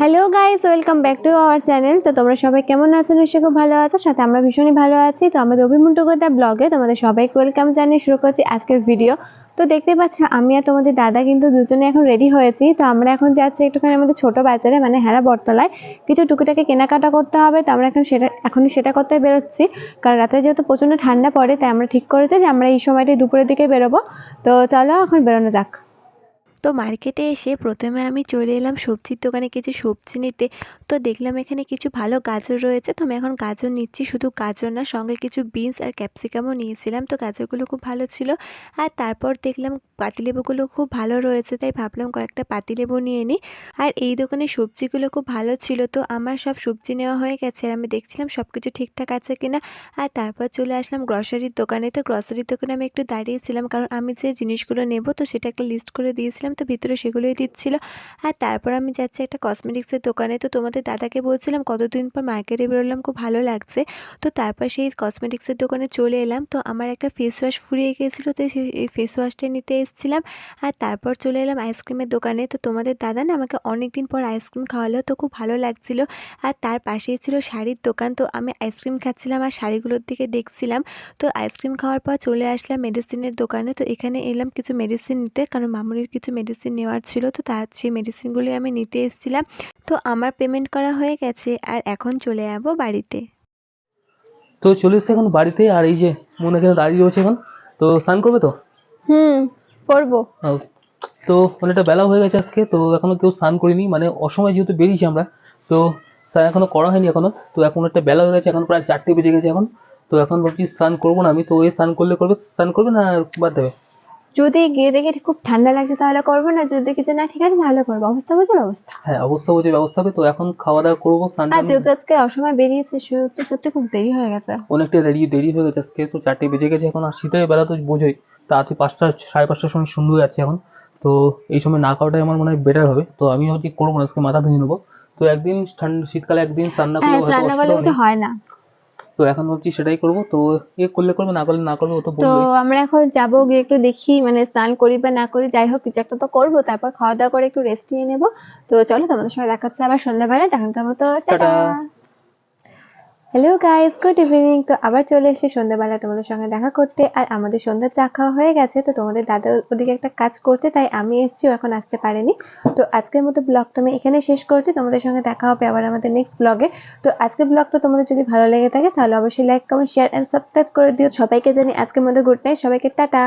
Hello guys welcome back to our channel তো তোমরা সবাই কেমন আছো? নিশ্চয়ই খুব ভালো আছো। সাথে আমরা ভীষণই ভালো আছি। তো আমাদের অভিমুন্টকতা ব্লগে তোমাদের সবাইকে ওয়েলকাম জানিয়ে শুরু করছি আজকের ভিডিও তো দেখতে পাচ্ছ, আমি আর তোমাদের দাদা কিন্তু দুজনে এখন রেডি হয়েছি। তো আমরা এখন যাচ্ছি একটুখানি আমাদের ছোট বাজারে মানে হেরা বটতলায়। কিছু টুকিটাকে কেনাকাটা করতে হবে। তো আমরা এখন সেটা, এখনই সেটা করতে বেরোচ্ছি। কারণ রাতে যেহেতু প্রচণ্ড ঠান্ডা পড়ে, তাই আমরা ঠিক করেছি যে আমরা এই সময়টাই দুপুরের দিকে বেরোবো। তো চলো এখন বেরোনো যাক। তো মার্কেটে এসে প্রথমে আমি চলে এলাম সবজির দোকানে কিছু সবজি নিতে। তো দেখলাম এখানে কিছু ভালো গাজর রয়েছে। তো আমি এখন গাজর নিচ্ছি, শুধু গাজর না, সঙ্গে কিছু বিনস আর ক্যাপসিকামও নিয়েছিলাম। তো গাজরগুলো খুব ভালো ছিল। আর তারপর দেখলাম পাতিলেবুগুলো খুব ভালো রয়েছে, তাই ভাবলাম কয়েকটা পাতিলেবু নিয়ে নিই। আর এই দোকানে সবজিগুলো খুব ভালো ছিল। তো আমার সব সবজি নেওয়া হয়ে গেছে। আর আমি দেখছিলাম সব কিছু ঠিকঠাক আছে কিনা। আর তারপর চলে আসলাম গ্রসারির দোকানে। তো গ্রসারির দোকানে আমি একটু দাঁড়িয়েছিলাম। কারণ আমি যে জিনিসগুলো নেব, তো সেটা একটা লিস্ট করে দিয়েছিলাম। তো ভিতরে সেগুলোই দিচ্ছিল। আর তারপর আমি যাচ্ছি একটা কসমেটিক্সের দোকানে। তো তোমাদের দাদাকে বলছিলাম, কতদিন পর মার্কেটে বেরোলাম, খুব ভালো লাগছে। তো তারপর সেই কসমেটিক্সের দোকানে চলে এলাম। তো আমার একটা ফেস ওয়াশ ফুরিয়ে গিয়েছিল, তো সেই ফেস ওয়াশটা নিতে এসেছিলাম। আর তারপর চলে এলাম আইসক্রিমের দোকানে। তো তোমাদের দাদা না আমাকে অনেক দিন পর আইসক্রিম খাওয়ালো, তো খুব ভালো লাগছিল। আর তার পাশেই ছিল শাড়ির দোকান। তো আমি আইসক্রিম খাচ্ছিলাম আর শাড়িগুলোর দিকে দেখছিলাম। তো আইসক্রিম খাওয়ার পর চলে আসলাম মেডিসিনের দোকানে। তো এখানে এলাম কিছু মেডিসিন নিতে, কারণ মামুনির কিছু মেডিসিন নেওয়ার ছিল তো তার সেই মেডিসিনগুলি আমি নিতে এসেছিলাম। তো আমার পেমেন্ট করা হয়ে গেছে আর এখন চলে যাব বাড়িতে। তো চলে এসছে এখন বাড়িতে আর এই যে মনে এখানে দাঁড়িয়ে রয়েছে এখন। তো স্নান করবে তো? হুম করব। তো অনেকটা বেলা হয়ে গেছে আজকে তো এখনও কেউ স্নান করিনি মানে অসময় যেহেতু বেরিয়েছি আমরা তো স্নান এখনও করা হয়নি এখনও তো এখন একটা বেলা হয়ে গেছে এখন প্রায় চারটে বেজে গেছে এখন। তো এখন ভাবছি স্নান করব না আমি তো ওই স্নান করলে করবে স্নান করবে না বাদ দেবে? যদি গিয়ে দেখি খুব ঠান্ডা লাগছে তাহলে করব না যদি দেখি যে না ঠিক আছে তাহলে করব। অবস্থা বুঝে অবস্থা। হ্যাঁ অবস্থা বুঝে ব্যবস্থা হবে তো এখন খাওয়া দাওয়া করব আর যেহেতু আজকে অসময় বেরিয়েছে সেহেতু সত্যি খুব দেরি হয়ে গেছে। অনেকটা দেরি দেরি হয়ে গেছে আজকে তো চারটে বেজে গেছে এখন আর শীতের বেলা তো বোঝোই তা আজকে পাঁচটা সাড়ে পাঁচটার সময় শুরু হয়ে যাচ্ছে এখন তো এই সময় না খাওয়াটাই আমার মনে হয় বেটার হবে তো আমি ভাবছি করব না আজকে মাথা ধুয়ে নেব তো একদিন ঠান্ডা শীতকালে একদিন হ্যাঁ রান্না করলে নেই। হয় না। তো এখন ভাবছি সেটাই করব। তো এ করলে করবে না করলে না করবে ও তো তো আমরা এখন যাব গিয়ে একটু দেখি মানে স্নান করি বা না করি যাই হোক কিছু একটা তো করব তারপর খাওয়া দাওয়া করে একটু রেস্ট নিয়ে নেব। তো চলো তোমাদের সঙ্গে দেখা হচ্ছে আবার সন্ধ্যাবেলায় দেখা যাব তো ta-ta. Hello guys good evening তো আবার চলে এসেছি সন্ধ্যাবেলা তোমাদের সঙ্গে দেখা করতে। আর আমাদের সন্ধ্যার চা খাওয়া হয়ে গেছে, তো তোমাদের দাদা ওদিকে একটা কাজ করছে, তাই আমি এসেছি এখন আসতে পারেনি। তো আজকের মতো ব্লগটা আমি এখানে শেষ করছি। তোমাদের সঙ্গে দেখা হবে আবার আমাদের নেক্সট ব্লগে তো আজকের ব্লগটা তোমাদের যদি ভালো লেগে থাকে, তাহলে অবশ্যই like comment share and subscribe করে দিও। সবাইকে জানি আজকের মতো গুড নাইট সবাইকে টাটা।